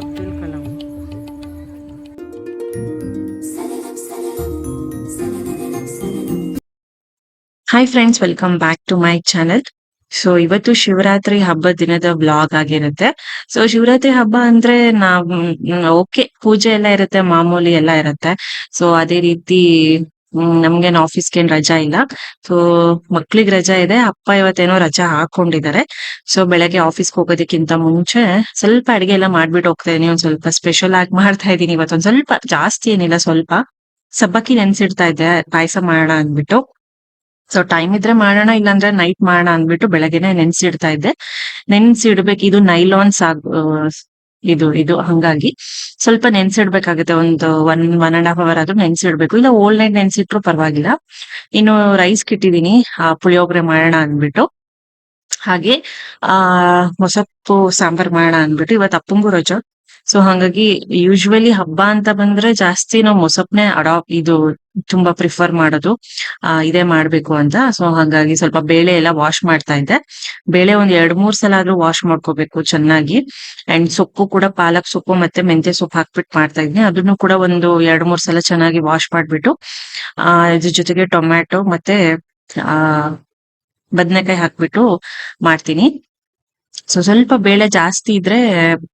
Abdul Kalam. Hi friends welcome back to my channel so ಇವತ್ತು ಶಿವರಾತ್ರಿ ಹಬ್ಬ ದಿನದ blog ಆಗಿರುತ್ತೆ. ಸೊ ಶಿವರಾತ್ರಿ ಹಬ್ಬ ಅಂದ್ರೆ ನಾವು ಓಕೆ ಪೂಜೆ ಎಲ್ಲ ಇರುತ್ತೆ, ಮಾಮೂಲಿ ಎಲ್ಲ ಇರುತ್ತೆ. ಸೊ ಅದೇ ರೀತಿ ಹ್ಮ್, ನಮ್ಗೇನ್ ಆಫೀಸ್ಗೆ ಏನ್ ರಜಾ ಇಲ್ಲ. ಸೊ ಮಕ್ಳಿಗ್ ರಜಾ ಇದೆ. ಅಪ್ಪ ಇವತ್ತೇನೋ ರಜಾ ಹಾಕೊಂಡಿದ್ದಾರೆ. ಸೊ ಬೆಳಗ್ಗೆ ಆಫೀಸ್ಗೆ ಹೋಗೋದಕ್ಕಿಂತ ಮುಂಚೆ ಸ್ವಲ್ಪ ಅಡಿಗೆ ಎಲ್ಲ ಮಾಡ್ಬಿಟ್ಟು ಹೋಗ್ತಾ ಇದೀನಿ. ಒಂದ್ ಸ್ವಲ್ಪ ಸ್ಪೆಷಲ್ ಆಗಿ ಮಾಡ್ತಾ ಇದೀನಿ ಇವತ್ತೊಂದ್ ಸ್ವಲ್ಪ ಜಾಸ್ತಿ ಏನಿಲ್ಲ ಸ್ವಲ್ಪ. ಸಬ್ಬಕ್ಕಿ ನೆನ್ಸಿಡ್ತಾ ಇದ್ದೆ. ಪಾಯಸ ಮಾಡೋಣ ಅಂದ್ಬಿಟ್ಟು. ಸೊ ಟೈಮ್ ಇದ್ರೆ ಮಾಡೋಣ ಇಲ್ಲಾಂದ್ರೆ ನೈಟ್ ಮಾಡೋಣ ಅಂದ್ಬಿಟ್ಟು ಬೆಳಗ್ಗೆನೆ ನೆನ್ಸಿಡ್ತಾ ಇದ್ದೆ. ನೆನ್ಸಿಡ್ಬೇಕು. ಇದು ನೈಲಾನ್ಸ್ ಆ, ಇದು ಇದು, ಹಂಗಾಗಿ. ಸ್ವಲ್ಪ ನೆನ್ಸಿಡ್ಬೇಕಾಗುತ್ತೆ, ಒಂದು one one and half hour ಆದ್ರೂ ನೆನ್ಸಿಡ್ಬೇಕು. ಇಲ್ಲ ಓಲ್ಡ್ ನೈಟ್ ನೆನ್ಸಿಟ್ರು ಪರವಾಗಿಲ್ಲ. ಇನ್ನು ರೈಸ್ ಕಿಟ್ಟಿದೀನಿ. ಆ, ಪುಳಿಯೋಗರೆ ಮಾಡೋಣ ಅಂದ್ಬಿಟ್ಟು. ಹಾಗೆ, ಆ ಮೊಸಪ್ಪು ಸಾಂಬಾರ್ ಮಾಡೋಣ ಅಂದ್ಬಿಟ್ಟು. ಇವತ್ತು ಅಪ್ಪಂಗೂ ರಜಾ. ಸೊ ಹಾಗಾಗಿ ಯೂಶುವಲಿ ಹಬ್ಬ ಅಂತ ಬಂದ್ರೆ ಜಾಸ್ತಿ ನಾವು ಮೊಸಪ್ನೆ ಅಡಾಪ್ ಇದು ತುಂಬಾ ಪ್ರಿಫರ್ ಮಾಡೋದು. ಆ, ಇದೇ ಮಾಡ್ಬೇಕು ಅಂತ. ಸೊ ಹಾಗಾಗಿ ಸ್ವಲ್ಪ ಬೇಳೆ ಎಲ್ಲ ವಾಶ್ ಮಾಡ್ತಾ ಇದ್ದೆ. ಬೇಳೆ ಒಂದ್ ಎರಡ್ ಮೂರ್ ಸಲ ಆದ್ರೂ ವಾಶ್ ಮಾಡ್ಕೋಬೇಕು ಚೆನ್ನಾಗಿ. ಅಂಡ್ ಸೊಪ್ಪು ಕೂಡ ಪಾಲಕ್ ಸೊಪ್ಪು ಮತ್ತೆ ಮೆಂತ್ಯ ಸೊಪ್ಪು ಹಾಕ್ಬಿಟ್ಟು ಮಾಡ್ತಾ ಇದ್ದೀನಿ ಅದನ್ನು ಕೂಡ ಒಂದು ಎರಡ್ ಮೂರ್ ಸಲ ಚೆನ್ನಾಗಿ ವಾಶ್ ಮಾಡ್ಬಿಟ್ಟು, ಆ, ಇದ್ರ ಜೊತೆಗೆ ಟೊಮ್ಯಾಟೊ ಮತ್ತೆ, ಆ, ಬದನೆಕಾಯಿ ಹಾಕ್ಬಿಟ್ಟು ಮಾಡ್ತೀನಿ. ಸೊ ಸ್ವಲ್ಪ ಬೇಳೆ ಜಾಸ್ತಿ ಇದ್ರೆ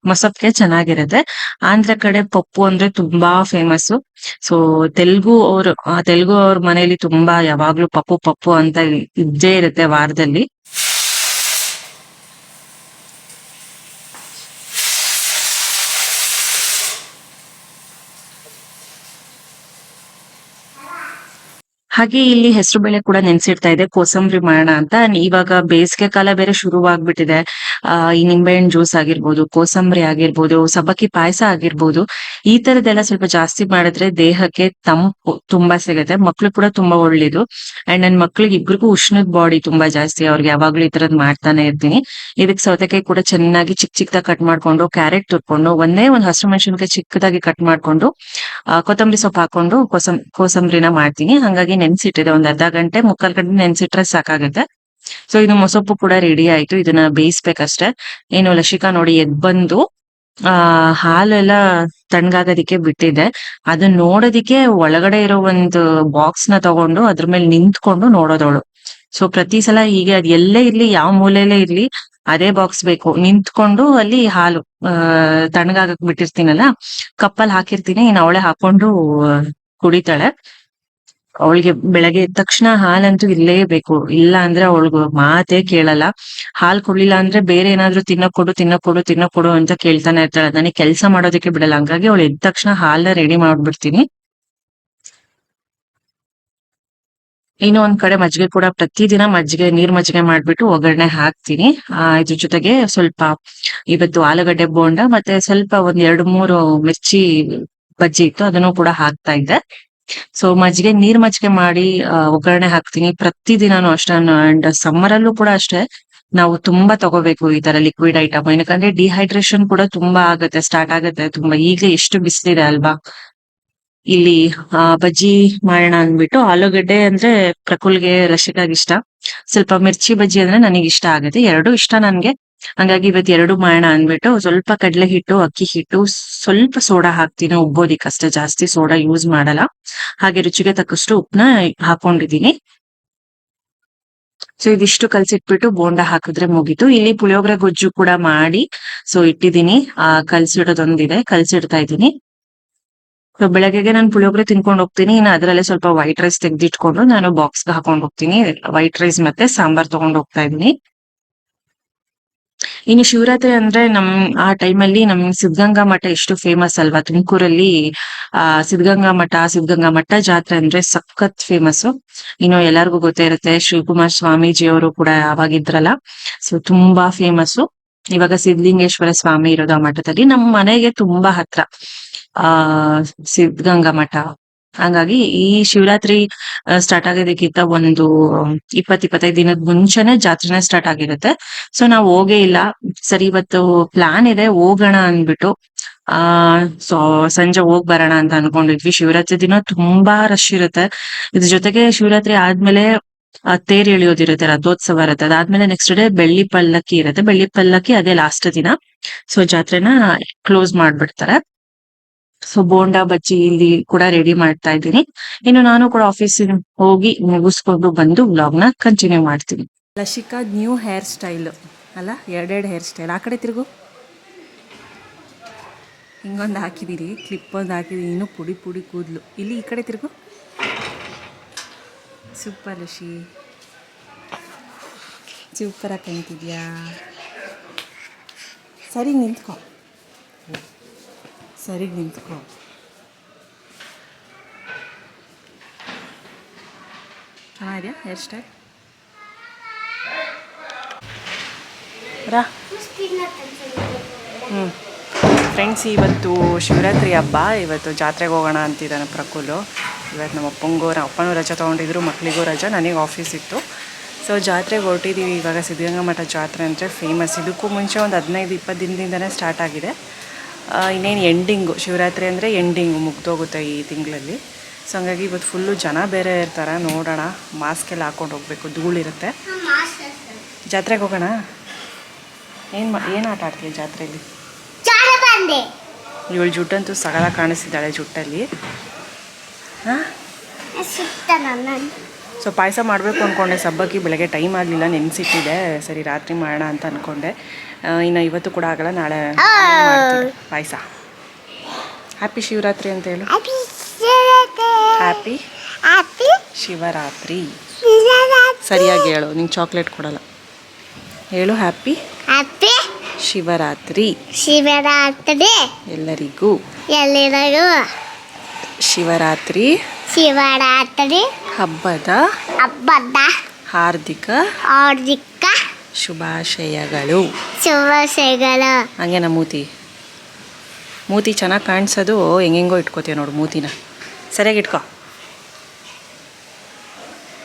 ಮಸಪ್ಗೆ ಚೆನ್ನಾಗಿರುತ್ತೆ. ಆಂಧ್ರ ಕಡೆ ಪಪ್ಪು ಅಂದ್ರೆ ತುಂಬಾ ಫೇಮಸ್ ಸೊ ತೆಲುಗು ಅವ್ರು ತೆಲುಗು ಅವ್ರ ಮನೇಲಿ ತುಂಬಾ ಯಾವಾಗ್ಲೂ ಪಪ್ಪು ಪಪ್ಪು ಅಂತ ಇದ್ದೇ ಇರುತ್ತೆ ವಾರದಲ್ಲಿ. ಹಾಗೆ ಇಲ್ಲಿ ಹೆಸರು ಬೇಳೆ ಕೂಡ ನೆನ್ಸಿಡ್ತಾ ಇದೆ. ಕೋಸಂಬರಿ ಮಾಡೋಣ ಅಂತ. ಇವಾಗ ಬೇಸಿಗೆ ಕಾಲ ಬೇರೆ ಶುರುವಾಗ್ಬಿಟ್ಟಿದೆ. ಆ, ಈ ನಿಂಬೆಹಣ್ಣು ಜ್ಯೂಸ್ ಆಗಿರ್ಬೋದು, ಕೋಸಂಬರಿ ಆಗಿರ್ಬೋದು, ಸಬ್ಬಕ್ಕಿ ಪಾಯಸ ಆಗಿರ್ಬೋದು. ಈ ತರದೆಲ್ಲ ಸ್ವಲ್ಪ ಜಾಸ್ತಿ ಮಾಡಿದ್ರೆ ದೇಹಕ್ಕೆ ತಂಪು ತುಂಬಾ ಸಿಗುತ್ತೆ. ಮಕ್ಳು ಕೂಡ ತುಂಬಾ ಒಳ್ಳೇದು. ಅಂಡ್ ನನ್ ಮಕ್ಳಿಗೆ ಇಬ್ರಿಗೂ ಉಷ್ಣದ ಬಾಡಿ ತುಂಬಾ ಜಾಸ್ತಿ. ಅವ್ರಿಗೆ ಯಾವಾಗ್ಲೂ ಈ ತರದ್ ಮಾಡ್ತಾನೆ ಇರ್ತೀನಿ. ಇದಕ್ ಸೌತೆಕಾಯಿ ಕೂಡ ಚೆನ್ನಾಗಿ ಚಿಕ್ಕ ಚಿಕ್ಕದಾಗಿ ಕಟ್ ಮಾಡ್ಕೊಂಡು ಕ್ಯಾರೆಟ್ ತುರ್ಕೊಂಡು, ಒಂದೇ ಒಂದ್ ಹಸಿರು ಮೆಣಸಿನಕಾಯಿ ಚಿಕ್ಕದಾಗಿ ಕಟ್ ಮಾಡ್ಕೊಂಡು ಕೊತ್ತಂಬರಿ ಸೊಪ್ಪು ಹಾಕೊಂಡು, ಕೋಸಂ, ಕೋಸಂಬರಿನ ಮಾಡ್ತೀನಿ. ಹಂಗಾಗಿ ನೆನ್ಸಿಟ್ಟಿದೆ, ಒಂದ್ ಅರ್ಧ ಗಂಟೆ, ಮುಕ್ಕಾಲ್ ಗಂಟೆ ನೆನ್ಸಿಟ್ರೆ ಸಾಕಾಗುತ್ತೆ. ಸೊ ಇದು ಮೊಸೊಪ್ಪು ಕೂಡ ರೆಡಿ ಆಯ್ತು, ಇದನ್ನ ಬೇಯಿಸ್ಬೇಕಷ್ಟೇ. ಏನು ಲಸಿಕಾ ನೋಡಿ, ಎದ್ ಬಂದು, ಆ, ಹಾಲೆಲ್ಲ ತಣ್ಣಗಾಗೋದಿಕ್ಕೆ ಬಿಟ್ಟಿದೆ. ಅದನ್ನ ನೋಡೋದಿಕ್ಕೆ ಒಳಗಡೆ ಇರೋ ಒಂದು ಬಾಕ್ಸ್ನ ತಗೊಂಡು, ಅದ್ರ ಮೇಲೆ ನಿಂತ್ಕೊಂಡು ನೋಡೋದವಳು. ಸೊ ಪ್ರತಿ ಸಲ ಹೀಗೆ, ಅದ್ ಎಲ್ಲೇ ಇರ್ಲಿ, ಯಾವ ಮೂಲೆಯಲ್ಲೇ ಇರ್ಲಿ, ಅದೇ ಬಾಕ್ಸ್ ಬೇಕು. ನಿಂತ್ಕೊಂಡು ಅಲ್ಲಿ ಹಾಲು, ಆ, ತಣ್ಣಗಾಗಕ್ ಬಿಟ್ಟಿರ್ತೀನಲ್ಲ ಕಪ್ಪಲ್ ಹಾಕಿರ್ತೀನಿ, ಇನ್ನು ಅವಳೆ ಹಾಕೊಂಡು ಕುಡಿತಾಳೆ. ಅವಳಿಗೆ ಬೆಳಗ್ಗೆ ಎದ್ದ ತಕ್ಷಣ ಹಾಲಂತೂ ಇರ್ಲೇಬೇಕು. ಇಲ್ಲ ಅಂದ್ರೆ ಅವಳಿಗೆ ಮಾತೇ ಕೇಳಲ್ಲ. ಹಾಲ್ ಕೊಡ್ಲಿಲ್ಲ ಅಂದ್ರೆ ಬೇರೆ ಏನಾದ್ರೂ ತಿನ್ನ ಕೊಡು ತಿನ್ನ ಕೊಡು ತಿನ್ನ ಕೊಡು ಅಂತ ಕೇಳ್ತಾನೆ ಇರ್ತಾಳೆ ನನಗೆ ಕೆಲಸ ಮಾಡೋದಕ್ಕೆ ಬಿಡಲ್ಲ. ಹಂಗಾಗಿ ಅವಳು ಎದ್ದ ತಕ್ಷಣ ಹಾಲ್ನ ರೆಡಿ ಮಾಡ್ಬಿಡ್ತೀನಿ. ಇನ್ನು ಒಂದ್ ಕಡೆ ಮಜ್ಜಿಗೆ ಕೂಡ ಪ್ರತಿದಿನ ಮಜ್ಜಿಗೆ, ನೀರ್ ಮಜ್ಜಿಗೆ ಮಾಡ್ಬಿಟ್ಟು ಒಗ್ಗರಣೆ ಹಾಕ್ತೀನಿ. ಆ, ಇದ್ರ ಜೊತೆಗೆ ಸ್ವಲ್ಪ ಇವತ್ತು ಆಲೂಗಡ್ಡೆ ಬೋಂಡ, ಮತ್ತೆ ಸ್ವಲ್ಪ ಒಂದ್ ಎರಡು ಮೂರು ಮಿರ್ಚಿ ಬಜ್ಜಿ ಇತ್ತು, ಅದನ್ನು ಕೂಡ ಹಾಕ್ತಾ ಇದ್ದೆ. ಸೊ ಮಜ್ಜಿಗೆ, ನೀರ್ ಮಜ್ಜಿಗೆ ಮಾಡಿ ಒಗ್ಗರಣೆ ಹಾಕ್ತೀನಿ. ಪ್ರತಿದಿನಾನು ಅಷ್ಟೇ ಅಂಡ್ ಸಮ್ಮರ್ ಅಲ್ಲೂ ಕೂಡ ಅಷ್ಟೇ ನಾವು ತುಂಬಾ ತಗೋಬೇಕು ಈ ತರ ಲಿಕ್ವಿಡ್ ಐಟಮ್ ಏನಕ್ಕಂದ್ರೆ ಡಿಹೈಡ್ರೇಷನ್ ಕೂಡ ತುಂಬಾ ಆಗುತ್ತೆ ಸ್ಟಾರ್ಟ್ ಆಗುತ್ತೆ. ತುಂಬಾ ಈಗ ಎಷ್ಟು ಬಿಸಿಲಿದೆ ಅಲ್ವಾ? ಇಲ್ಲಿ, ಆ, ಬಜ್ಜಿ ಮಾಡೋಣ ಅಂದ್ಬಿಟ್ಟು ಆಲೂಗಡ್ಡೆ ಅಂದ್ರೆ ಪ್ರಕುಲ್ಗೆ ರಶಿಕಾಗ್ ಇಷ್ಟ. ಸ್ವಲ್ಪ ಮಿರ್ಚಿ ಬಜ್ಜಿ ಅಂದ್ರೆ ನನಗೆ ಇಷ್ಟ ಆಗುತ್ತೆ. ಎರಡು ಇಷ್ಟ ನನ್ಗೆ. ಹಂಗಾಗಿ ಇವತ್ತು ಎರಡು ಮಾಡೋಣ ಅಂದ್ಬಿಟ್ಟು ಸ್ವಲ್ಪ ಕಡಲೆ ಹಿಟ್ಟು ಅಕ್ಕಿ ಹಿಟ್ಟು ಸ್ವಲ್ಪ ಸೋಡಾ ಹಾಕ್ತೀನಿ. ಉಬ್ಬೋದಿಕ್ಕಷ್ಟೇ, ಜಾಸ್ತಿ ಸೋಡಾ ಯೂಸ್ ಮಾಡಲ್ಲ. ಹಾಗೆ ರುಚಿಗೆ ತಕ್ಕಷ್ಟು ಉಪ್ಪನ್ನ ಹಾಕೊಂಡಿದೀನಿ ಸೊ ಇದಿಷ್ಟು ಕಲ್ಸಿಟ್ಬಿಟ್ಟು ಬೋಂಡ ಹಾಕಿದ್ರೆ ಮುಗೀತು. ಇಲ್ಲಿ ಪುಳಿಯೋಗರೆ ಗೊಜ್ಜು ಕೂಡ ಮಾಡಿ ಸೊ ಇಟ್ಟಿದ್ದೀನಿ. ಆ, ಕಲ್ಸಿಡೋದೊಂದಿದೆ, ಕಲ್ಸಿಡ್ತಾ ಇದ್ದೀನಿ. ಸೊ ಬೆಳಗ್ಗೆಗೆ ನಾನು ಪುಳಿಯೋಗರೆ ತಿನ್ಕೊಂಡು ಹೋಗ್ತೀನಿ. ಇನ್ನು ಅದರಲ್ಲೇ ಸ್ವಲ್ಪ ವೈಟ್ ರೈಸ್ ತೆಗ್ದಿಟ್ಕೊಂಡು ನಾನು ಬಾಕ್ಸ್ಗೆ ಹಾಕೊಂಡು ಹೋಗ್ತೀನಿ. ವೈಟ್ ರೈಸ್ ಮತ್ತೆ ಸಾಂಬಾರ್ ತಗೊಂಡು ಹೋಗ್ತಾ ಇದೀನಿ ಇನ್ನು ಶಿವರಾತ್ರಿ ಅಂದ್ರೆ ನಮ್, ಆ ಟೈಮಲ್ಲಿ ನಮ್ ಸಿದ್ಧಗಂಗಾ ಮಠ ಎಷ್ಟು ಫೇಮಸ್ ಅಲ್ವಾ? ತುಮಕೂರಲ್ಲಿ, ಆ, ಸಿದ್ಧಗಂಗಾ ಮಠ ಸಿದ್ಧಗಂಗಾ ಮಠ ಜಾತ್ರೆ ಅಂದ್ರೆ ಸಖತ್ ಫೇಮಸ್ ಇನ್ನು ಎಲ್ಲರಿಗೂ ಗೊತ್ತೇ ಇರುತ್ತೆ, ಶಿವಕುಮಾರ್ ಸ್ವಾಮೀಜಿ ಅವರು ಕೂಡ ಅವಾಗಿದ್ರಲ್ಲ. ಸೊ ತುಂಬಾ ಫೇಮಸ್ ಇವಾಗ ಸಿದ್ಧಲಿಂಗೇಶ್ವರ ಸ್ವಾಮಿ ಇರೋದು ಆ ಮಠದಲ್ಲಿ. ನಮ್ ಮನೆಗೆ ತುಂಬಾ ಹತ್ರ, ಆ, ಸಿದ್ಧಗಂಗಾ ಮಠ. ಹಂಗಾಗಿ ಈ ಶಿವರಾತ್ರಿ ಸ್ಟಾರ್ಟ್ ಆಗೋದಕ್ಕಿಂತ ಒಂದು ಇಪ್ಪತ್ ಇಪ್ಪತ್ತೈದು ದಿನದ ಮುಂಚೆನೆ ಜಾತ್ರೆನೇ ಸ್ಟಾರ್ಟ್ ಆಗಿರುತ್ತೆ. ಸೊ ನಾವು ಹೋಗೇ ಇಲ್ಲ. ಸರಿ, ಇವತ್ತು ಪ್ಲಾನ್ ಇದೆ, ಹೋಗೋಣ ಅಂದ್ಬಿಟ್ಟು, ಆ, ಸೊ, ಸಂಜೆ ಹೋಗ್ ಬರೋಣ ಅಂತ ಅನ್ಕೊಂಡಿದ್ವಿ. ಶಿವರಾತ್ರಿ ದಿನ ತುಂಬಾ ರಶ್ ಇರುತ್ತೆ. ಇದ್ರ ಜೊತೆಗೆ ಶಿವರಾತ್ರಿ ಆದ್ಮೇಲೆ ತೇರ್ ಎಳಿಯೋದಿರುತ್ತೆ, ರಥೋತ್ಸವ ಇರುತ್ತೆ. ಅದಾದ್ಮೇಲೆ ನೆಕ್ಸ್ಟ್ ಡೇ ಬೆಳ್ಳಿ ಪಲ್ಲಕ್ಕಿ ಇರುತ್ತೆ. ಬೆಳ್ಳಿ ಪಲ್ಲಕ್ಕಿ ಅದೇ ಲಾಸ್ಟ್ ದಿನ. ಸೊ ಜಾತ್ರೆನ ಕ್ಲೋಸ್ ಮಾಡ್ಬಿಡ್ತಾರೆ. ಸೊ ಬೋಂಡಾ ಬಜ್ಜಿ ಇಲ್ಲಿ ಕೂಡ ರೆಡಿ ಮಾಡ್ತಾ ಇದ್ದೀನಿ. ಇನ್ನು ನಾನು ಕೂಡ ಆಫೀಸ್ ಹೋಗಿ ಮುಗಿಸ್ಕೊಂಡು ಬಂದು ಬ್ಲಾಗ್ನ ಕಂಟಿನ್ಯೂ ಮಾಡ್ತೀನಿ. ಲಶಿಕಾ ನ್ಯೂ ಹೇರ್ ಸ್ಟೈಲ್ ಅಲ್ಲ, ಎರಡೆರಡು ಹೇರ್ ಸ್ಟೈಲ್ ಆ ಕಡೆ ತಿರುಗು. ಹಿಂಗೊಂದು ಹಾಕಿದ್ದೀರಿ ಕ್ಲಿಪ್ ಒಂದು ಹಾಕಿದ್ದೀರಿ ಇನ್ನೂ ಪುಡಿ ಪುಡಿ ಕೂದಲು. ಇಲ್ಲಿ ಈ ಕಡೆ ತಿರುಗು. ಸೂಪರ್ ಲಶಿ. ಸೂಪರಾಗಿ ಕಾಣ್ತಿದ್ಯಾ? ಸರಿ ನಿಂತ್ಕೊ. ಸರಿಗೆ ನಿಂತ್ಕೊ. ಚೆನ್ನಾಗಿದೆಯಾ ಹೇರ್ ಸ್ಟೈಲ್? ರಾ. ಹ್ಞೂ ಫ್ರೆಂಡ್ಸ್, ಇವತ್ತು ಶಿವರಾತ್ರಿ ಹಬ್ಬ. ಇವತ್ತು ಜಾತ್ರೆಗೆ ಹೋಗೋಣ ಅಂತಿದ್ದಾನೆ ಪ್ರಕುಲು. ಇವತ್ತು ನಮ್ಮ ಅಪ್ಪಂಗೂ ನಮ್ಮ ಅಪ್ಪನೂ ರಜೆ ತೊಗೊಂಡಿದ್ರು ಮಕ್ಕಳಿಗೂ ರಜಾ, ನನಗೆ ಆಫೀಸ್ ಇತ್ತು. ಸೊ ಜಾತ್ರೆಗೆ ಹೊರಟಿದ್ದೀವಿ ಇವಾಗ ಸಿದ್ಧಗಂಗಾ ಮಠ ಜಾತ್ರೆ ಅಂದರೆ ಫೇಮಸ್ ಇದಕ್ಕೂ ಮುಂಚೆ ಒಂದು ಹದಿನೈದು, ಇಪ್ಪತ್ತು ದಿನದಿಂದನೇ ಸ್ಟಾರ್ಟ್ ಆಗಿದೆ. ಇನ್ನೇನು ಎಂಡಿಂಗು ಶಿವರಾತ್ರಿ ಅಂದರೆ ಎಂಡಿಂಗು ಮುಗ್ದೋಗುತ್ತೆ ಈ ತಿಂಗಳಲ್ಲಿ. ಸೊ ಹಂಗಾಗಿ ಇವತ್ತು ಫುಲ್ಲು ಜನ ಬೇರೆ ಇರ್ತಾರೆ ನೋಡೋಣ. ಮಾಸ್ಕ್ ಎಲ್ಲ ಹಾಕೊಂಡು ಹೋಗಬೇಕು ಧೂಳಿರುತ್ತೆ. ಜಾತ್ರೆಗೆ ಹೋಗೋಣ? ಏನು ಮಾ ಏನು ಆಟ ಆಡ್ತೀವಿ ಜಾತ್ರೆಯಲ್ಲಿ ಇವಳು ಜುಟ್ಟಂತೂ ಸಗಲ ಕಾಣಿಸ್ತಿದ್ದಾಳೆ ಜುಟ್ಟಲ್ಲಿ. ಹಾಂ? ಸೊ ಪಾಯಸ ಮಾಡಬೇಕು ಅಂದ್ಕೊಂಡೆ ಸಬ್ಬಕ್ಕಿ ಬೆಳಗ್ಗೆ ಟೈಮ್ ಆಗಲಿಲ್ಲ ನೆನೆಸಿಟ್ಟಿದೆ. ಸರಿ ರಾತ್ರಿ ಮಾಡೋಣ ಅಂತ ಅಂದ್ಕೊಂಡೆ ಇನ್ನು ಇವತ್ತು ಕೂಡ ಆಗಲ್ಲ ನಾಳೆ ಪಾಯಸ. ಹ್ಯಾಪಿ ಶಿವರಾತ್ರಿ ಅಂತ ಹೇಳು. ಹ್ಯಾಪಿ ಶಿವರಾತ್ರಿ. ಸರಿಯಾಗಿ ಹೇಳು ನಿಂಗೆ ಚಾಕ್ಲೇಟ್ ಕೊಡಲ್ಲ. ಹೇಳು ಹ್ಯಾಪಿ ಹ್ಯಾಪಿ ಶಿವರಾತ್ರಿ. ಶಿವರಾತ್ರಿ. ಎಲ್ಲರಿಗೂ ಎಲ್ಲರಿಗೂ ಶಿವರಾತ್ರಿ. ಶಿವರಾತ್ರಿ. ಹಬ್ಬದ ಹಬ್ಬದ ಹಾರ್ದಿಕ ಹಾರ್ದಿಕ ಶುಭಾಶಯಗಳು. ಶುಭಾಶಯಗಳು. ಹಂಗೆ ನಮ್ಮ ಮೂತಿ. ಮೂತಿ ಚೆನ್ನಾಗಿ ಕಾಣಿಸೋದು ಹೆಂಗೆಂಗೋ ಇಟ್ಕೋತೀವಿ ನೋಡು ಮೂತಿನ. ಸರಿಯಾಗಿ ಇಟ್ಕೋ.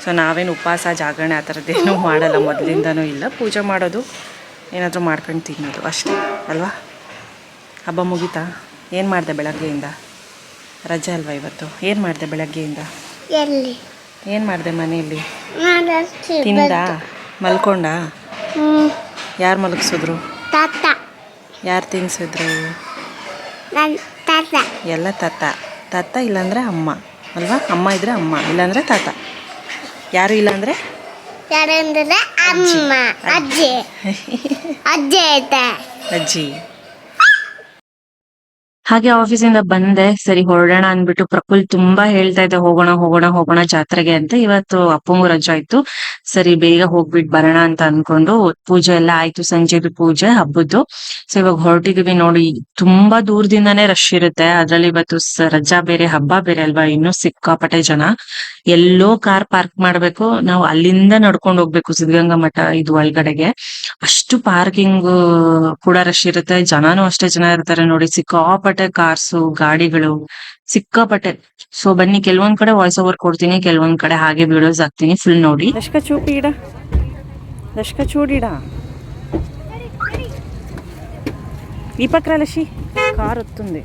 ಸೊ ನಾವೇನು ಉಪವಾಸ ಜಾಗರಣೆ ಆ ಥರದ್ದೇನು ಮಾಡಲ್ಲ. ಮೊದಲಿಂದನೂ ಇಲ್ಲ. ಪೂಜೆ ಮಾಡೋದು ಏನಾದರೂ ಮಾಡ್ಕೊಂಡು ತಿನ್ನೋದು ಅಷ್ಟೇ ಅಲ್ವಾ? ಹಬ್ಬ ಮುಗೀತಾ? ಏನು ಮಾಡಿದೆ ಬೆಳಗ್ಗೆಯಿಂದ? ರಜೆ ಅಲ್ವಾ ಇವತ್ತು? ಏನು ಮಾಡಿದೆ ಬೆಳಗ್ಗೆಯಿಂದ? ಎಲ್ಲಿ? ಏನು ಮಾಡಿದೆ ಮನೆಯಲ್ಲಿ? ತಿಂದ? ಮಲ್ಕೊಂಡ? ಯಾರು ಮಲಗಿಸಿದ್ರು? ತಾತ. ಯಾರು ತಿನ್ಸಿದ್ರು ತಾತ. ಎಲ್ಲ ತಾತ. ತಾತ ಇಲ್ಲಾಂದ್ರೆ ಅಮ್ಮ ಅಲ್ವಾ? ಅಮ್ಮ ಇದ್ರೆ ಅಮ್ಮ ಇಲ್ಲಾಂದ್ರೆ ತಾತ. ಯಾರು ಇಲ್ಲಾಂದ್ರೆ? ಅಜ್ಜಿ. ಅಜ್ಜಿ. ಹಾಗೆ ಆಫೀಸಿಂದ ಬಂದೆ, ಸರಿ ಹೊರಡೋಣ ಅನ್ಬಿಟ್ಟು ಪ್ರಫುಲ್ ತುಂಬಾ ಹೇಳ್ತಾ ಇದ್ದೆ, ಹೋಗೋಣ ಹೋಗೋಣ ಹೋಗೋಣ ಜಾತ್ರೆಗೆ ಅಂತ ಇವತ್ತು ಅಪ್ಪಂಗು ರಜಾ ಆಯ್ತು. ಸರಿ, ಬೇಗ ಹೋಗ್ಬಿಟ್ ಬರೋಣ ಅಂತ ಅನ್ಕೊಂಡು ಪೂಜೆ ಎಲ್ಲ ಆಯ್ತು, ಸಂಜೆದು ಪೂಜೆ ಹಬ್ಬದ್ದು. ಸೊ ಇವಾಗ ಹೊರಟಿದೀವಿ ನೋಡಿ, ತುಂಬಾ ದೂರದಿಂದಾನೇ ರಶ್ ಇರುತ್ತೆ. ಅದ್ರಲ್ಲಿ ಇವತ್ತು ರಜಾ ಬೇರೆ, ಹಬ್ಬ ಬೇರೆ ಅಲ್ವಾ, ಇನ್ನು ಸಿಕ್ಕಾಪಟ್ಟೆ ಜನ. ಎಲ್ಲೋ ಕಾರ್ ಪಾರ್ಕ್ ಮಾಡ್ಬೇಕು, ನಾವು ಅಲ್ಲಿಂದ ನಡ್ಕೊಂಡು ಹೋಗ್ಬೇಕು ಸಿದ್ಧಗಂಗಾ ಮಠ ಇದು ಒಳಗಡೆಗೆ. ಅಷ್ಟು ಪಾರ್ಕಿಂಗ್ ಕೂಡ ರಶ್ ಇರುತ್ತೆ, ಜನಾನು ಅಷ್ಟೇ ಜನ ಇರ್ತಾರೆ ನೋಡಿ, ಸಿಕ್ಕಾಪಟ್ಟೆ ಸಿಕ್ಕಾಪಟ್ಟೆ ಕಾರ್ಸು, ಗಾಡಿಗಳು ಸಿಕ್ಕಾಪಟ್ಟೆ. ಸೊ ಬನ್ನಿ ಕೆಲವೊಂದ್ ಕಡೆ ವಾಯ್ಸ್ ಓವರ್ ಕೊಡ್ತೀನಿ, ಕೆಲವೊಂದ್ ಕಡೆ ಹಾಗೆ ವಿಡಿಯೋಸ್ ಹಾಕ್ತೀನಿ ಫುಲ್ ನೋಡಿ. ದಶಕ ಚೂಪಿಡ ದಶಕ ಚೂಡಿಡಾ ಈ ಪಕ್ಕ ಕಾರ್ ಒತ್ತುಂದೆ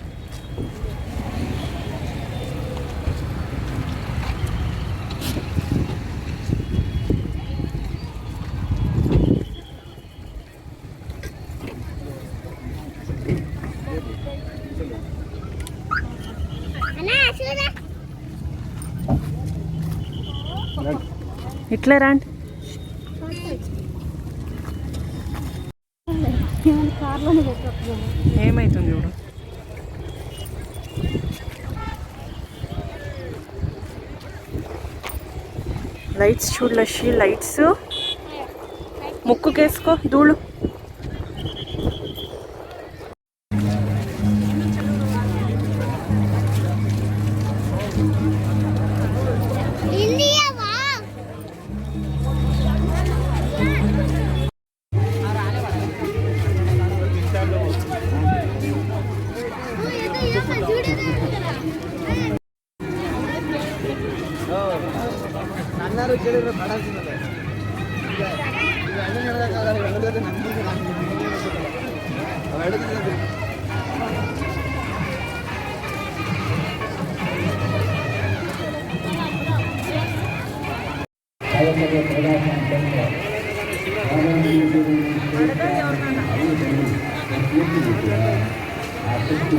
ఇట్లా రాండి ఏమైతుంది చూడు? లైట్స్ చూడు లక్ష్మి లైట్స్. ముక్కుకేసుకో ధూళు. ನನ್ನಾರು ಕೇಳಿದ್ರೆ ಬೇಡ ಅಂತಂದ್ರೆ ಹೆಣ್ಣು ನೋಡೋಕ್ಕಾಗಲ್ಲ ಹೆಣ್ಣು ನಂಬಿಕೆ ನಾನು 아,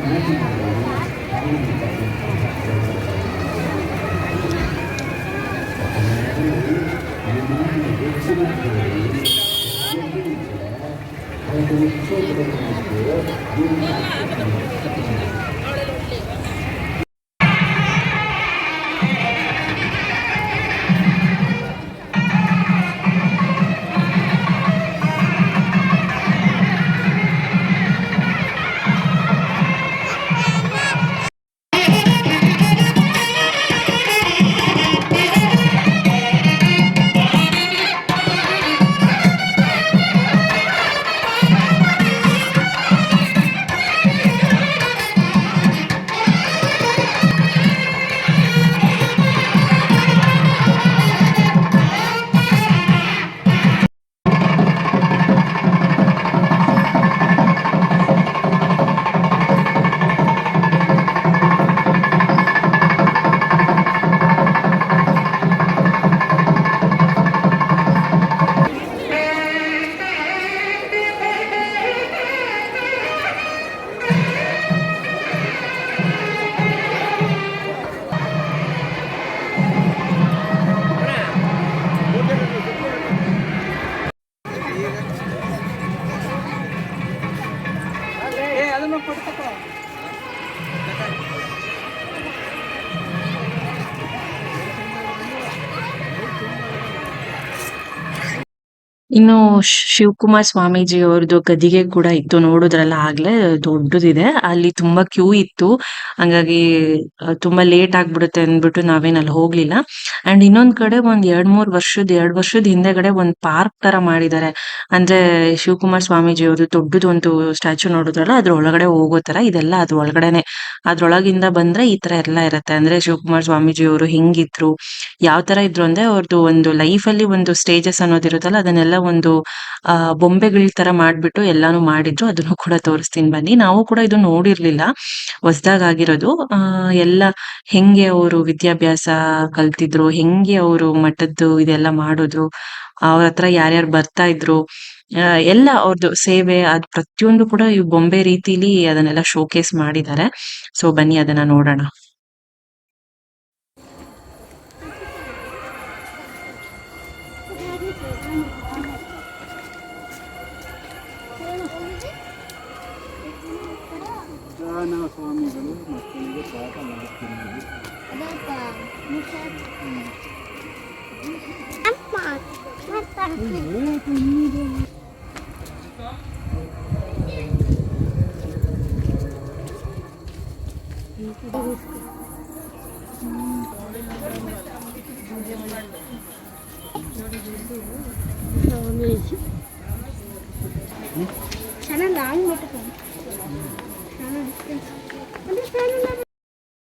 그 초록색 같은 거 있고요. 이거는 아까 전에 같은 거 있고요. ಇನ್ನು ಶಿವಕುಮಾರ್ ಸ್ವಾಮೀಜಿ ಅವ್ರದ್ದು ಗದಿಗೆ ಕೂಡ ಇತ್ತು ನೋಡೋದ್ರಲ್ಲ ಆಗ್ಲೇ ದೊಡ್ಡದಿದೆ. ಅಲ್ಲಿ ತುಂಬಾ ಕ್ಯೂ ಇತ್ತು. ಹಂಗಾಗಿ ತುಂಬಾ ಲೇಟ್ ಆಗ್ಬಿಡುತ್ತೆ ಅಂದ್ಬಿಟ್ಟು ನಾವೇನ್ ಅಲ್ಲಿ ಹೋಗ್ಲಿಲ್ಲ. ಅಂಡ್ ಇನ್ನೊಂದ್ ಕಡೆ ಒಂದ್ ಎರಡ್ ಮೂರ್ ವರ್ಷದ, ಎರಡ್ ವರ್ಷದ ಹಿಂದೆಗಡೆ ಒಂದ್ ಪಾರ್ಕ್ ತರ ಮಾಡಿದ್ದಾರೆ. ಅಂದ್ರೆ ಶಿವಕುಮಾರ್ ಸ್ವಾಮೀಜಿ ಅವ್ರದ್ದು ದೊಡ್ಡದು ಒಂದು ಸ್ಟ್ಯಾಚು ನೋಡಿದ್ರಲ್ಲ ಅದ್ರ ಒಳಗಡೆ ಹೋಗೋ ತರ ಇದೆಲ್ಲ ಅದ್ರ ಒಳಗಡೆನೆ ಅದ್ರೊಳಗಿಂದ ಬಂದ್ರೆ ಈ ತರ ಎಲ್ಲ ಇರತ್ತೆ. ಅಂದ್ರೆ ಶಿವಕುಮಾರ್ ಸ್ವಾಮೀಜಿ ಅವರು ಹೆಂಗಿದ್ರು, ಯಾವ ತರ ಇದ್ರು ಅಂದ್ರೆ ಅವ್ರದ್ದು ಒಂದು ಲೈಫ್ ಅಲ್ಲಿ ಒಂದು ಸ್ಟೇಜಸ್ ಅನ್ನೋದಿರುತ್ತಲ್ಲ ಅದನ್ನೆಲ್ಲ ಒಂದು, ಆ, ಬೊಂಬೆಗಳ ತರ ಮಾಡ್ಬಿಟ್ಟು ಎಲ್ಲಾನು ಮಾಡಿದ್ರು. ಅದನ್ನು ಕೂಡ ತೋರಿಸ್ತೀನಿ ಬನ್ನಿ. ನಾವು ಕೂಡ ಇದು ನೋಡಿರ್ಲಿಲ್ಲ. ಹೊಸದಾಗಿರೋದು ಆ, ಎಲ್ಲ ಹೆಂಗೆ ಅವರು ವಿದ್ಯಾಭ್ಯಾಸ ಕಲ್ತಿದ್ರು, ಹೆಂಗೆ ಅವರು ಮಠದ್ದು ಇದೆಲ್ಲ ಮಾಡೋದು, ಅವ್ರ ಹತ್ರ ಯಾರ್ಯಾರು ಬರ್ತಾ ಇದ್ರು ಎಲ್ಲ ಅವ್ರದ್ದು ಸೇವೆ ಅದ್ ಪ್ರತಿಯೊಂದು ಕೂಡ ಈ ಬೊಂಬೆ ರೀತಿಲಿ ಅದನ್ನೆಲ್ಲ ಶೋಕೇಸ್ ಮಾಡಿದ್ದಾರೆ. ಸೊ, ಬನ್ನಿ ಅದನ್ನ ನೋಡೋಣ.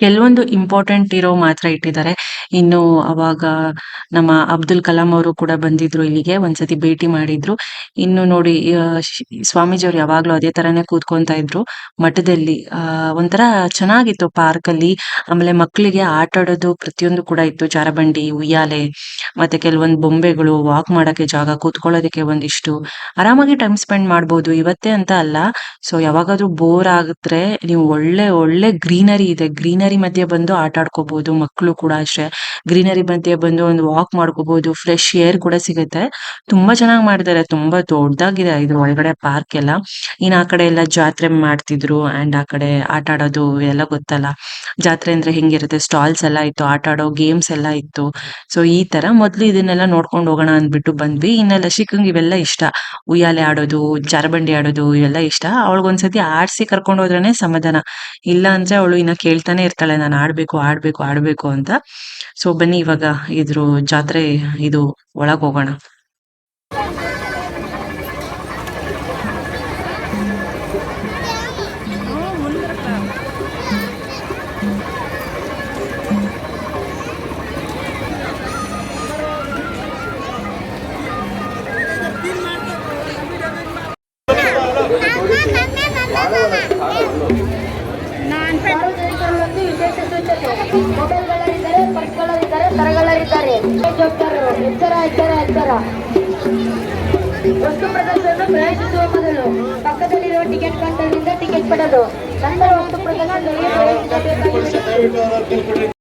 ಕೆಲವೊಂದು ಇಂಪಾರ್ಟೆಂಟ್ ಇರೋ ಮಾತ್ರ ಇಟ್ಟಿದ್ದಾರೆ. ಇನ್ನು ಅವಾಗ ನಮ್ಮ ಅಬ್ದುಲ್ ಕಲಾಂ ಅವರು ಕೂಡ ಬಂದಿದ್ರು ಇಲ್ಲಿಗೆ, ಒಂದ್ಸತಿ ಭೇಟಿ ಮಾಡಿದ್ರು. ಇನ್ನು ನೋಡಿ ಸ್ವಾಮೀಜಿ ಅವ್ರು ಯಾವಾಗ್ಲೂ ಅದೇ ತರಾನೇ ಕೂತ್ಕೊಂತ ಇದ್ರು. ಮಠದಲ್ಲಿ, ಆ, ಒಂಥರ ಚೆನ್ನಾಗಿತ್ತು ಪಾರ್ಕ್ ಅಲ್ಲಿ. ಆಮೇಲೆ ಮಕ್ಕಳಿಗೆ ಆಟ ಆಡೋದು ಪ್ರತಿಯೊಂದು ಕೂಡ ಇತ್ತು. ಜಾರಬಂಡಿ, ಉಯ್ಯಾಲೆ ಮತ್ತೆ ಕೆಲವೊಂದು ಬೊಂಬೆಗಳು ವಾಕ್ ಮಾಡಕ್ಕೆ ಜಾಗ ಕೂತ್ಕೊಳ್ಳೋದಕ್ಕೆ ಒಂದಿಷ್ಟು ಆರಾಮಾಗಿ ಟೈಮ್ ಸ್ಪೆಂಡ್ ಮಾಡ್ಬೋದು. ಇವತ್ತೇ ಅಂತ ಅಲ್ಲ. ಸೊ ಯಾವಾಗಾದ್ರೂ ಬೋರ್ ಆಗಿದ್ರೆ ನೀವು ಒಳ್ಳೆ ಒಳ್ಳೆ ಗ್ರೀನರಿ ಇದೆ. ಗ್ರೀನರಿ ಮಧ್ಯೆ ಬಂದು ಆಟ ಆಡ್ಕೋಬಹುದು ಮಕ್ಕಳು ಕೂಡ ಅಷ್ಟೇ. ಗ್ರೀನರಿ ಮಧ್ಯೆ ಬಂದು ಒಂದು ವಾಕ್ ಮಾಡ್ಕೋಬಹುದು ಫ್ರೆಶ್ ಏರ್ ಕೂಡ ಸಿಗುತ್ತೆ. ತುಂಬಾ ಚೆನ್ನಾಗಿ ಮಾಡಿದ್ದಾರೆ. ತುಂಬಾ ದೊಡ್ಡದಾಗಿದೆ ಇದ್ರ ಒಳಗಡೆ ಪಾರ್ಕ್ ಎಲ್ಲ. ಇನ್ ಆ ಕಡೆ ಎಲ್ಲ ಜಾತ್ರೆ ಮಾಡ್ತಿದ್ರು. ಅಂಡ್ ಆ ಕಡೆ ಆಟ ಆಡೋದು ಎಲ್ಲ ಗೊತ್ತಲ್ಲ. ಜಾತ್ರೆ ಅಂದ್ರೆ ಹೆಂಗಿರುತ್ತೆ? ಸ್ಟಾಲ್ಸ್ ಎಲ್ಲ ಇತ್ತು. ಆಟ ಆಡೋ ಗೇಮ್ಸ್ ಎಲ್ಲ ಇತ್ತು. ಸೊ ಈ ತರ ಮೊದ್ಲು ಇದನ್ನೆಲ್ಲ ನೋಡ್ಕೊಂಡು ಹೋಗೋಣ ಅಂದ್ಬಿಟ್ಟು ಬಂದ್ವಿ. ಇನ್ನ ಲಸಿಕಂಗ್ ಇವೆಲ್ಲ ಇಷ್ಟ. ಉಯ್ಯಾಲೆ ಆಡೋದು, ಜಾರಬಂಡಿ ಆಡೋದು ಇವೆಲ್ಲ ಇಷ್ಟ. ಅವಳಗೊಂದ್ಸತಿ ಆಡ್ಸಿ ಕರ್ಕೊಂಡು ಹೋದ್ರೇನೆ ಸಮಾಧಾನ. ಇಲ್ಲ ಅಂದ್ರೆ ಅವಳು ಇನ್ನ ಕೇಳ್ತಾನೆ ಇರ್ತಾಳೆ, ನಾನು ಆಡ್ಬೇಕು ಆಡ್ಬೇಕು ಆಡ್ಬೇಕು ಅಂತ. ಸೊ ಬನ್ನಿ ಇವಾಗ ಇದ್ರು ಜಾತ್ರೆ ಇದು ಒಳಗ್ ಹೋಗೋಣ. ಸಾರ್ವಜನಿಕರಲ್ಲಿ ವಿಶೇಷ ಸೂಚನೆ ಮೊಬೈಲ್ಗಳಲ್ಲಿದ್ದಾರೆ ಪರ್ಸ್ಗಳಲ್ಲಿದ್ದಾರೆ ತರಗಳಲ್ಲಿದ್ದಾರೆ ಜವಾಬ್ದಾರರು ಎಚ್ಚರ ಎಚ್ಚರ ಎಚ್ಚರ ವಸ್ತು ಪ್ರದರ್ಶನ ಪ್ರವೇಶಿಸುವ ಮೊದಲು ಪಕ್ಕದಲ್ಲಿರುವ ಟಿಕೆಟ್ ಕೌಂಟರ್ನಿಂದ ಟಿಕೆಟ್ ಪಡೆದು ನಂತರ ವಸ್ತು ಪ್ರದರ್ಶನದಲ್ಲಿ ಪ್ರವೇಶಿಸಬೇಕಾಗಿದೆ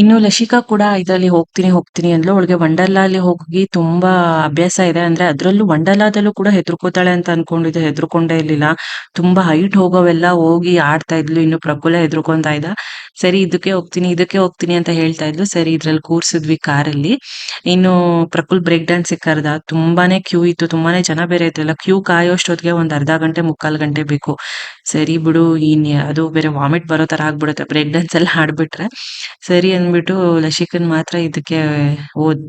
ಇನ್ನು ಲಶಿಕಾ ಕೂಡ ಇದರಲ್ಲಿ ಹೋಗ್ತೀನಿ ಹೋಗ್ತೀನಿ ಅಂದ್ಲು. ಅವಳಿಗೆ ವಂಡರ್ಲಾ ಅಲ್ಲಿ ಹೋಗಿ ತುಂಬಾ ಅಭ್ಯಾಸ ಇದೆ. ಅಂದ್ರೆ ಅದ್ರಲ್ಲೂ ವಂಡರ್ಲಾದಲ್ಲೂ ಕೂಡ ಹೆದರ್ಕೋತಾಳೆ ಅಂತ ಅನ್ಕೊಂಡಿದ್ದೆ. ಹೆದರ್ಕೊಂಡೇ ಇರ್ಲಿಲ್ಲ. ತುಂಬಾ ಹೈಟ್ ಹೋಗೋವೆಲ್ಲ ಹೋಗಿ ಆಡ್ತಾ ಇದ್ಲು. ಇನ್ನು ಪ್ರಕುಲ ಹೆದರ್ಕೊಂತಾ ಇದ್ದ. ಸರಿ, ಇದಕ್ಕೆ ಹೋಗ್ತೀನಿ ಇದಕ್ಕೆ ಹೋಗ್ತೀನಿ ಅಂತ ಹೇಳ್ತಾ ಇದ್ಲು. ಸರಿ, ಇದ್ರಲ್ಲಿ ಕೂರ್ಸಿದ್ವಿ ಕಾರಲ್ಲಿ. ಇನ್ನು ಪ್ರಕುಲ್ ಬ್ರೇಕ್ ಡ್ಯಾನ್ಸ್ ಕರೆದ. ತುಂಬಾನೇ ಕ್ಯೂ ಇತ್ತು. ತುಂಬಾನೇ ಜನ ಬೇರೆ ಇದ್ರಲ್ಲ. ಕ್ಯೂ ಕಾಯೋಷ್ಟೊತ್ತಿಗೆ ಒಂದ್ ಅರ್ಧ ಗಂಟೆ, ಮುಕ್ಕಾಲ್ ಗಂಟೆ ಬೇಕು. ಸರಿ ಬಿಡು, ಇನ್ ಅದು ಬೇರೆ ವಾಮಿಟ್ ಬರೋ ತರ ಆಗ್ಬಿಡುತ್ತೆ. ಬ್ರೇಕ್ ಡ್ಯಾನ್ಸ್ ಎಲ್ಲ ಆಡ್ಬಿಟ್ರೆ. ಸರಿ ಅಂದ್ಬಿಟ್ಟು ಲಸಿಕನ್ ಮಾತ್ರ ಇದಕ್ಕೆ ಹೋದ್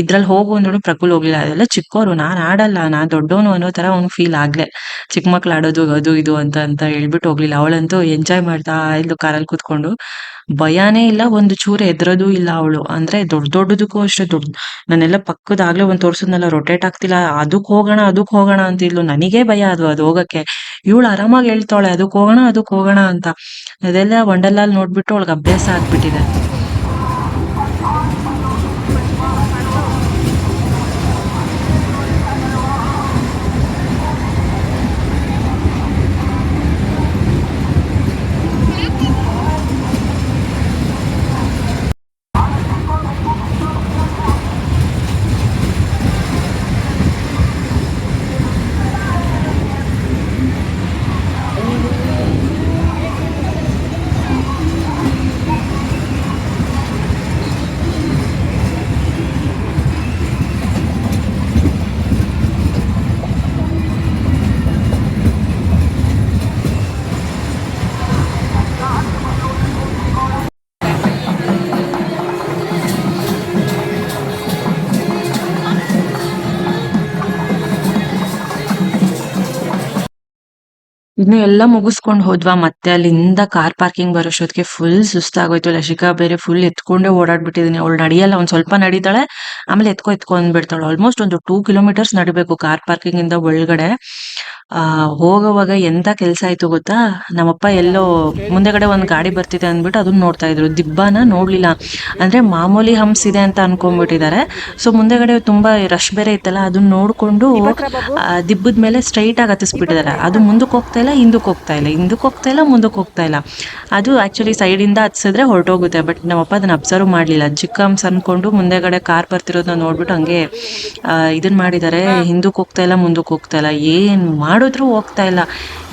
ಇದ್ರಲ್ಲಿ ಹೋಗು ಅಂದ್ರು ಪ್ರಕುಲ್ ಹೋಗ್ಲಿಲ್ಲ. ಅದೆಲ್ಲ ಚಿಕ್ಕೋರು, ನಾನ್ ಆಡಲ್ಲ, ನಾನ್ ದೊಡ್ಡವನು ಅನ್ನೋ ತರ ಅವ್ನು ಫೀಲ್ ಆಗ್ಲೆ. ಚಿಕ್ಕ ಮಕ್ಳು ಆಡೋದು, ಅದು, ಇದು ಅಂತ ಅಂತ ಹೇಳ್ಬಿಟ್ಟು ಹೋಗ್ಲಿಲ್ಲ. ಅವಳಂತೂ ಎಂಜಾಯ್ ಮಾಡ್ತಾ ಇದ್ಲು ಕಾರಲ್ಲಿ ಕೂತ್ಕೊಂಡು. ಭಯಾನೇ ಇಲ್ಲ, ಒಂದು ಚೂರು ಎದ್ರೋದು ಇಲ್ಲ ಅವಳು. ಅಂದ್ರೆ ದೊಡ್ಡ ದೊಡ್ಡದಕ್ಕೂ ಅಷ್ಟೇ ದೊಡ್ಡ ನಾನೆಲ್ಲ ಪಕ್ಕದಾಗ್ಲೇ ಒಂದ್ ತೋರ್ಸದ್ನೆಲ್ಲ ರೊಟೇಟ್ ಆಗ್ತಿಲ್ಲ. ಅದಕ್ ಹೋಗೋಣ ಅದಕ್ ಹೋಗೋಣ ಅಂತಿದ್ಲು ನನಗೆ ಭಯ ಅದು ಅದು ಹೋಗಕ್ಕೆ. ಇವಳು ಆರಾಮಾಗಿ ಹೇಳ್ತಾಳೆ, ಅದಕ್ ಹೋಗೋಣ ಅದಕ್ ಹೋಗೋಣ ಅಂತ. ಅದೆಲ್ಲ ವಂಡರ್ಲಾಲ್ ನೋಡ್ಬಿಟ್ಟು ಅವಳಿಗೆ ಅಭ್ಯಾಸ ಆಗ್ಬಿಟ್ಟಿದೆ. ಇನ್ನು ಎಲ್ಲ ಮುಗಿಸ್ಕೊಂಡ್ ಹೋದ್ವಾ ಮತ್ತೆ ಅಲ್ಲಿಂದ ಕಾರ್ ಪಾರ್ಕಿಂಗ್ ಬರೋಷ್ಟೊತ್ತಿಗೆ ಫುಲ್ ಸುಸ್ತಾಗೋಯ್ತು. ಲಶಿಕಾ ಬೇರೆ ಫುಲ್ ಎತ್ಕೊಂಡೆ ಓಡಾಡ್ಬಿಟ್ಟಿದೀನಿ. ಅವಳು ನಡಿಯಲ್ಲ, ಒಂದ್ ಸ್ವಲ್ಪ ನಡೀತಾಳೆ, ಆಮೇಲೆ ಎತ್ಕೊ ಎತ್ಕೊಂಡ್ಬಿಡ್ತಾಳೆ ಆಲ್ಮೋಸ್ಟ್ ಒಂದು ಟೂ ಕಿಲೋಮೀಟರ್ಸ್ ನಡಿಬೇಕು ಕಾರ್ ಪಾರ್ಕಿಂಗ್ ಇಂದ ಒಳಗಡೆ. ಆ ಹೋಗೋವಾಗ ಎಂತ ಕೆಲಸ ಆಯ್ತು ಗೊತ್ತಾ? ನಮ್ಮಪ್ಪ ಎಲ್ಲೋ ಮುಂದೆಗಡೆ ಒಂದು ಗಾಡಿ ಬರ್ತಿದೆ ಅಂದ್ಬಿಟ್ಟು ಅದನ್ನ ನೋಡ್ತಾ ಇದ್ರು. ದಿಬ್ಬನ ನೋಡ್ಲಿಲ್ಲ. ಅಂದ್ರೆ ಮಾಮೂಲಿ ಹಂಪ್ಸ್ ಇದೆ ಅಂತ ಅನ್ಕೊಂಡ್ಬಿಟ್ಟಿದ್ದಾರೆ. ಸೊ ಮುಂದೆಗಡೆ ತುಂಬಾ ರಶ್ ಬೇರೆ ಇತ್ತಲ್ಲ ಅದನ್ನ ನೋಡ್ಕೊಂಡು ದಿಬ್ಬದ ಮೇಲೆ ಸ್ಟ್ರೈಟ್ ಆಗಿ ಹತ್ತಿಸ್ಬಿಟ್ಟಿದ್ದಾರೆ. ಅದು ಮುಂದಕ್ಕೆ ಹೋಗ್ತಾ ಇಲ್ಲ ಹಿಂದಕ್ಕೆ ಹೋಗ್ತಾ ಇಲ್ಲ. ಹಿಂದಕ್ಕೆ ಹೋಗ್ತಾ ಇಲ್ಲ ಮುಂದಕ್ಕೆ ಹೋಗ್ತಾ ಇಲ್ಲ. ಅದು ಆಕ್ಚುಲಿ ಸೈಡ್ ಇಂದ ಹತ್ಸಿದ್ರೆ ಹೊರಟೋಗುತ್ತೆ ಬಟ್ ನಮ್ಮಪ್ಪ ಅದನ್ನ ಅಬ್ಸರ್ವ್ ಮಾಡ್ಲಿಲ್ಲ. ಚಿಕ್ಕ ಹಂಪ್ಸ್ ಅನ್ಕೊಂಡು ಮುಂದೆಗಡೆ ಕಾರ್ ಬರ್ತಿರೋದನ್ನ ನೋಡ್ಬಿಟ್ಟು ಹಂಗೆ ಇದನ್ನ ಇದನ್ ಮಾಡಿದ್ದಾರೆ. ಹಿಂದಕ್ಕೆ ಹೋಗ್ತಾ ಇಲ್ಲ ಮುಂದಕ್ಕೆ ಹೋಗ್ತಾ ಇಲ್ಲ. ಏನ್ ಮಾಡಿದ್ರು ಹೋಗ್ತಾ ಇಲ್ಲ.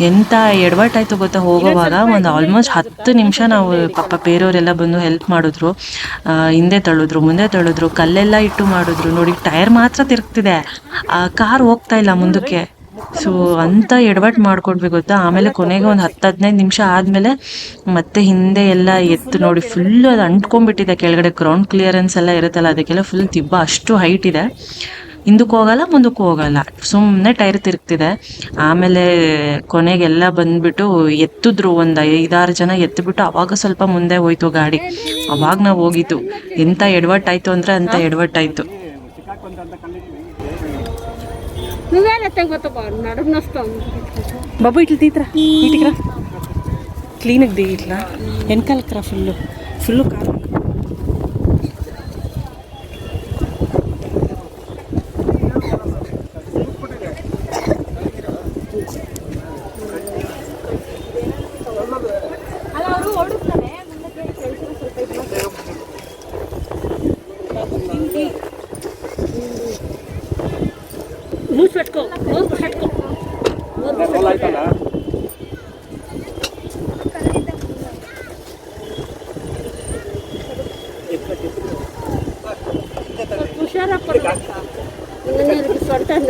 ಎಂತ ಎಡವಟ್ಟಾಯ್ತು ಗೊತ್ತಾ? ಹೋಗೋವಾಗ ಒಂದು ಆಲ್ಮೋಸ್ಟ್ ಹತ್ತು ನಿಮಿಷ ನಾವು ಪಾಪ ಬೇರೆಯವರೆಲ್ಲ ಬಂದು ಹೆಲ್ಪ್ ಮಾಡಿದ್ರು. ಹಿಂದೆ ತಳ್ಳಿದ್ರು ಮುಂದೆ ತಳ್ಳಿದ್ರು ಕಲ್ಲೆಲ್ಲ ಇಟ್ಟು ಮಾಡಿದ್ರು. ನೋಡಿ ಟೈರ್ ಮಾತ್ರ ತಿರುಗ್ತಿದೆ. ಆ ಕಾರ್ ಹೋಗ್ತಾ ಇಲ್ಲ ಮುಂದಕ್ಕೆ. ಸೊ ಅಂತ ಎಡವಟ್ ಮಾಡ್ಕೊಡ್ವಿ ಗೊತ್ತಾ? ಆಮೇಲೆ ಕೊನೆಗೆ ಒಂದು ಹತ್ತು ಹದಿನೈದು ನಿಮಿಷ ಆದ್ಮೇಲೆ ಮತ್ತೆ ಹಿಂದೆ ಎಲ್ಲ ಎತ್ತು ನೋಡಿ ಫುಲ್ ಅದು ಅಂಟ್ಕೊಂಡ್ಬಿಟ್ಟಿದೆ. ಕೆಳಗಡೆ ಗ್ರೌಂಡ್ ಕ್ಲಿಯರೆನ್ಸ್ ಎಲ್ಲ ಇರುತ್ತಲ್ಲ ಅದಕ್ಕೆಲ್ಲ ಫುಲ್ ತಿಬ್ಬ ಅಷ್ಟು ಹೈಟ್ ಇದೆ. ಹಿಂದಕ್ಕೂ ಹೋಗಲ್ಲ ಮುಂದಕ್ಕೂ ಹೋಗಲ್ಲ. ಸುಮ್ಮನೆ ಟೈರ್ ತಿರುಗ್ತಿದೆ. ಆಮೇಲೆ ಕೊನೆಗೆಲ್ಲ ಬಂದ್ಬಿಟ್ಟು ಎತ್ತಿದ್ರು ಒಂದು ಐದಾರು ಜನ ಎತ್ತಿಬಿಟ್ಟು ಅವಾಗ ಸ್ವಲ್ಪ ಮುಂದೆ ಹೋಯ್ತು ಗಾಡಿ. ಅವಾಗ ನಾವು ಹೋಗಿದ್ದು. ಎಂಥ ಎಡವಟ್ಟಾಯ್ತು ಅಂದರೆ ಅಂಥ ಎಡವಟ್ಟಾಯ್ತು. ಬಾಬು ಇಟ್ಲ ತೀತ್ರ ಕ್ಲೀನಾಗಿ ದಿಗಿಟ್ಲ ಎನ್ಕಲ್ಕ್ರ ಫುಲ್ಲು ಫುಲ್ಲು ಕಾಲು నిన్న సొంతం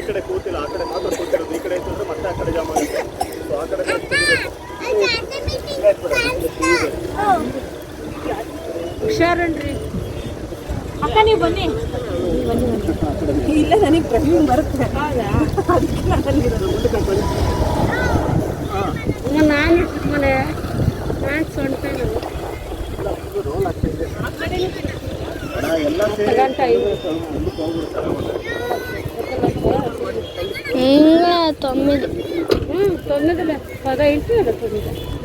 ಈ ಕಡೆ ಕೂತಿಲ್ಲ ಆ ಕಡೆ ಮಾತ್ರ ಕೂತಿರೋದು ಈ ಕಡೆ ಇತ್ತಂದ್ರೆ ಮತ್ತೆ ಆ ಕಡೆ ಜಾಮ್ ಆಗುತ್ತೆ. ಸೊ ಆ ಕಡೆ ಹುಷಾರನ್ರಿ. ಅಕ್ಕ ನೀವು ಬನ್ನಿ. ಇಲ್ಲ ನನಗೆ ಪ್ರಶ್ನೆ ಬರುತ್ತೆ. ನಾನು ಮನೆ ನಾನು ಸೊಂಟ ಎಲ್ಲ ఇంకా ഇങ്ങനെ തന്നില്ല തന്നിട്ടില്ല കഥ എഴുതി തന്നിട്ടില്ല